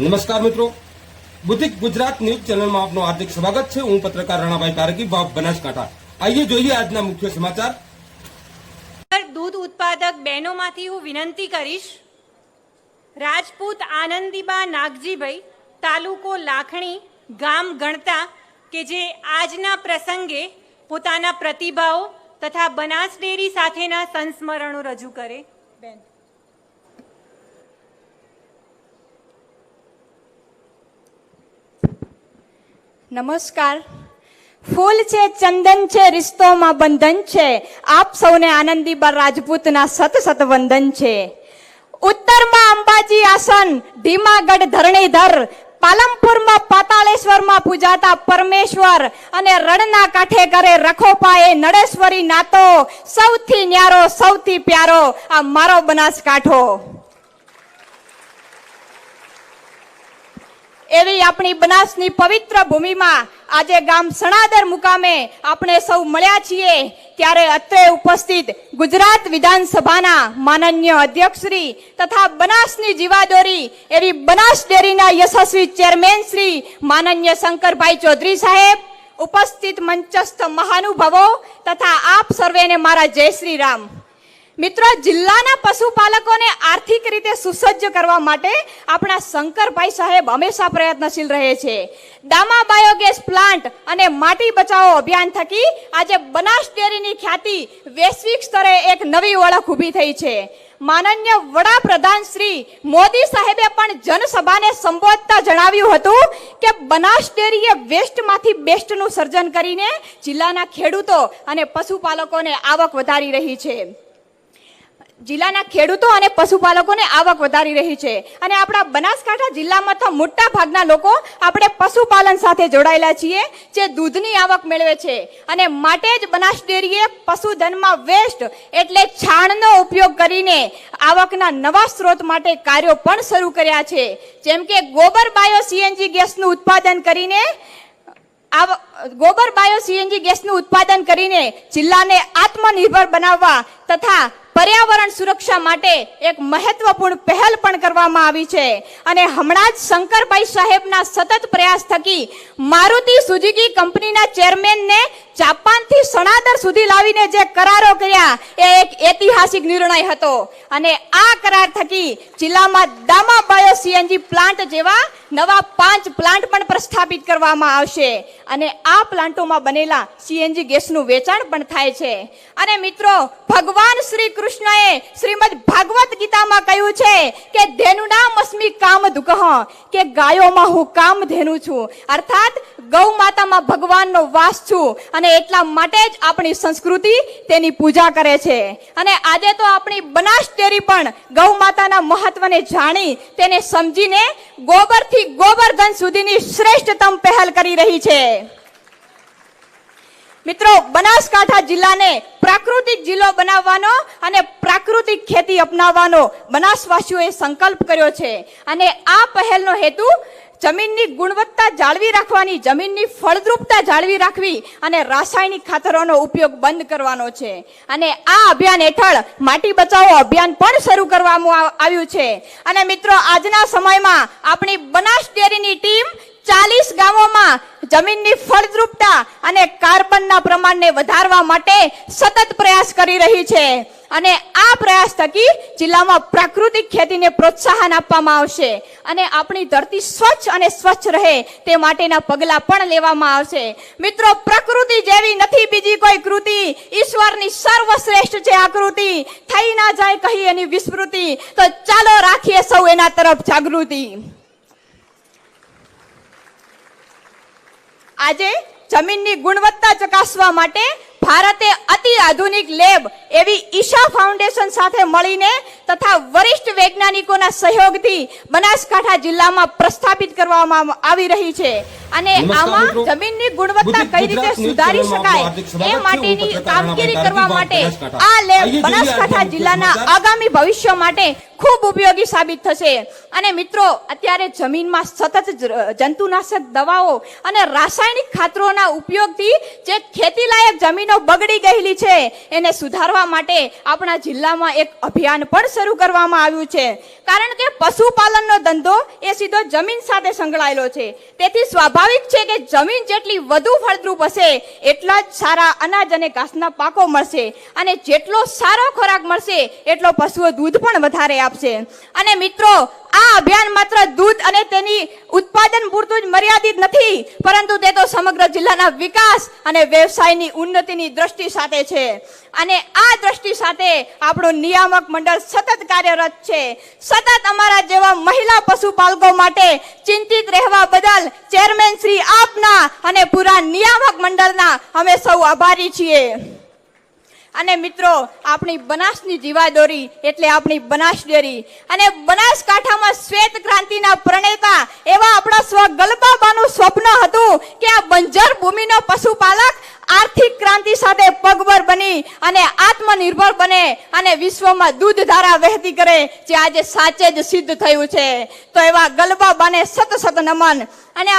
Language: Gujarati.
નમસ્કાર મિત્રો. બુદ્ધિક ગુજરાત ન્યૂઝ ચેનલમાં આપનું હાર્દિક સ્વાગત છે. હું પત્રકાર રાણાભાઈ તારકી બાપ બનાસકાંઠા. આઈએ જોઈએ આજના મુખ્ય સમાચાર. દૂધ ઉત્પાદક બહેનોમાંથી હું વિનંતી કરીશ, રાજપૂત આનંદીબા નાગજીભાઈ, તાલુકો લાખણી ગામ ગણતા કે જે આજના પ્રસંગે પોતાના પ્રતિભાઓ તથા બનાસ ડેરી સાથેના સંસ્મરણો રજૂ કરે. બેન. નમસ્કાર. ફૂલ છે, ચંદન છે, રિશ્તોમાં બંધન છે. આપ સૌને આનંદીબા રાજપૂતના સત સત વંદન છે. ઉત્તરમાં અંબાજી આસન, ધીમાગઢ ધરણીધર પાલમપુરમાં પાતાળેશ્વરમાં પૂજાતા પરમેશ્વર અને રણના કાંઠે કરે રખોપાએ નડેશ્વરી નાતો. સૌથી ન્યારો, સૌથી પ્યારો, આ મારો બનાસકાંઠો. એવી આપણી બનાસની પવિત્ર ભૂમિમાં આજે ગામ સણાદર મુકામે આપણે સૌ મળ્યા છીએ. ત્યારે અત્રે ઉપસ્થિત ગુજરાત વિધાનસભાના માનન્ય અધ્યક્ષશ્રી તથા બનાસની જીવાદોરી એવી બનાસ ડેરીના યશસ્વી ચેરમેન શ્રી માનન્ય શંકરભાઈ ચૌધરી સાહેબ, ઉપસ્થિત મંચસ્થ મહાનુભાવો તથા આપ સર્વેને મારા જય શ્રી રામ. મિત્રો, જિલ્લાના પશુપાલકોને આર્થિક રીતે સુસજ્જ કરવા માટે આપણા શંકરભાઈ સાહેબ હંમેશા પ્રયત્નશીલ રહે છે. દામા બાયોગેસ પ્લાન્ટ અને માટી બચાવો અભિયાન થકી આજે બનાસ ડેરીની ખ્યાતિ વૈશ્વિક સ્તરે એક નવી ઓળખ ઊભી થઈ છે. માનનીય વડાપ્રધાન શ્રી મોદી સાહેબે પણ જનસભાને સંબોધતા જણાવ્યું હતું કે બનાસ ડેરીએ વેસ્ટમાંથી બેસ્ટનું સર્જન કરીને જિલ્લાના ખેડૂતો અને પશુપાલકોને આવક વધારી રહી છે. જિલ્લાના ખેડૂતો અને પશુપાલકોને આવક વધારી રહી છે. અને આપણા બનાસકાંઠા જિલ્લામાં તો મોટા ભાગના લોકો આપણે પશુપાલન સાથે જોડાયેલા છીએ, જે દૂધની આવક મેળવે છે. અને માટે જ બનાસ ડેરીએ પશુધનમાં વેસ્ટ એટલે છાણનો ઉપયોગ કરીને આવકના નવા સ્ત્રોત માટે કાર્યો પણ શરૂ કર્યા છે. જેમ કે ગોબર બાયો સીએનજી ગેસનું ઉત્પાદન કરીને ગોબર બાયો સીએનજી ગેસનું ઉત્પાદન કરીને જિલ્લાને આત્મનિર્ભર બનાવવા તથા પર્યાવરણ સુરક્ષા માટે એક મહત્વપૂર્ણ પહેલ પણ કરવામાં આવી છે. અને હમણાં જ શંકરભાઈ સાહેબના સતત પ્રયાસ થકી મારુતિ સુઝુકી કંપનીના ચેરમેનને જાપાનથી સણાદર સુધી લાવીને જે કરારો કર્યા, એ એક ઐતિહાસિક નિર્ણય હતો. અને આ કરાર થકી જિલ્લામાં દામા બાયો સીએનજી પ્લાન્ટ જેવા નવા પાંચ પ્લાન્ટ પણ પ્રસ્થાપિત કરવામાં આવશે. અને આ પ્લાન્ટોમાં બનેલા સીએનજી ગેસનું વેચાણ પણ થાય છે. અને મિત્રો, ભગવાન શ્રી કૃષ્ણએ શ્રીમદ ભાગવત ગીતામાં કહ્યું છે કે ધેનુના અસ્મિ કામ દુકહ કે ગાયોમાં હું કામ ધેનુ છું. અર્થાત ગૌ માતામાં ભગવાનનો વાસ છું અને એટલા માટે જ આપણી સંસ્કૃતિ તેની પૂજા કરે છે. અને આજે તો આપણી બનાસ ડેરી પણ ગૌ માતાના મહત્વને જાણી તેને સમજીને ગોબરથી ગોબરધન સુધીની શ્રેષ્ઠતમ પહેલ કરી રહી છે. મિત્રો, બનાસકાંઠા જિલ્લાને પ્રાકૃતિક જિલ્લો બનાવવાનો અને પ્રાકૃતિક ખેતી અપનાવવાનો બનાસવાસીઓએ સંકલ્પ કર્યો છે. અને આ પહેલનો હેતુ જમીનની ગુણવત્તા જાળવી રાખવાની, જમીનની ફળદ્રુપતા જાળવી રાખવી અને રાસાયણિક ખાતરોનો ઉપયોગ બંધ કરવાનો છે. અને આ અભિયાન હેઠળ માટી બચાવો અભિયાન પણ શરૂ કરવામાં આવ્યું છે. અને મિત્રો, આજના સમયમાં આપણી બનાસ ડેરીની ટીમ ચાલીસ ગામોમાં જમીનની ફળદ્રુપતા અને કાર્બનના પ્રમાણને વધારવા માટે સતત પ્રયાસ કરી રહી છે. અને આ પ્રયાસ થકી જિલ્લામાં પ્રાકૃતિક ખેતીને પ્રોત્સાહન આપવામાં આવશે. અને આપણી ધરતી સ્વચ્છ અને સ્વચ્છ રહે તે માટેના પગલાં પણ લેવામાં આવશે. મિત્રો, પ્રકૃતિ જેવી નથી બીજી કોઈ કૃતિ. ઈશ્વરની સર્વશ્રેષ્ઠ છે આકૃતિ થઈ ના જાય કહી એની વિસ્મૃતિ. તો ચાલો રાખીએ સૌ એના તરફ જાગૃતિ. આજે જમીનની ગુણવત્તા ચકાસવા માટે ભારતે અતિ આધુનિક લેબ એવી ઈશા ફાઉન્ડેશન સાથે મળીને તથા વરિષ્ઠ વૈજ્ઞાનિકોના સહયોગથી બનાસકાંઠા જિલ્લામાં પ્રસ્થાપિત કરવામાં આવી રહી છે. અને આમાં જમીનની ગુણવત્તા કઈ રીતે સુધારી શકાય એ માટેની કામગીરી કરવા માટે આ લેબ બનાસકાંઠા જિલ્લાના આગામી ભવિષ્ય માટે ખૂબ ઉપયોગી સાબિત થશે. અને મિત્રો અત્યારે જમીનમાં સતત જંતુનાશક દવાઓ અને રાસાયણિક ખાતરોના ઉપયોગથી જે ખેતીલાયક જમીનો બગડી ગયેલી છે એને સુધારવા માટે આપણા જિલ્લામાં એક અભિયાન પણ શરૂ કરવામાં આવ્યું છે. કારણ કે પશુપાલનનો ધંધો એ સીધો જમીન સાથે સંકળાયેલો છે. તેથી સ્વાભાવિક છે કે જમીન જેટલી વધુ ફળદ્રુપ હશે, એટલા જ સારા અનાજ અને ઘાસના પાકો મળશે. અને જેટલો સારો ખોરાક મળશે, એટલો પશુઓ દૂધ પણ વધારે આપશે. અને મિત્રો આ અભિયાન માત્ર દૂધ અને તેની ઉત્પાદન પૂરતું જ મર્યાદિત નથી, પરંતુ તે તો સમગ્ર જિલ્લાના વિકાસ અને વ્યવસાયની ઉન્નતિની દ્રષ્ટિ સાથે છે. અને આ દ્રષ્ટિ સાથે આપણું નિયામક મંડળ સતત કાર્યરત છે. સતત અમારા જેવા મહિલા પશુપાલકો માટે ચિંતિત રહેવા બદલ ચેરમેન શ્રી આપના અને પૂરા નિયામક મંડળના અમે સૌ આભારી છીએ. અને મિત્રો, આપણી બનાસની જીવાદોરી એટલે આપણી બનાસ ડેરી. અને બનાસકાંઠામાં શ્વેત ક્રાંતિના પ્રણેતા એવા આપણા સ્વ ગલબાબાનું સ્વપ્ન હતું કે આ બંજર ભૂમિનો પશુપાલક આર્થિક ક્રાંતિ સાથે પગભર બની અને આત્મનિર્ભર બને અને વિશ્વમાં દૂધ ધારા વહેતી કરે, જે આજે સાચે જ સિદ્ધ થયું છે. તો એવા ગલબાબાને સત સત નમન. અને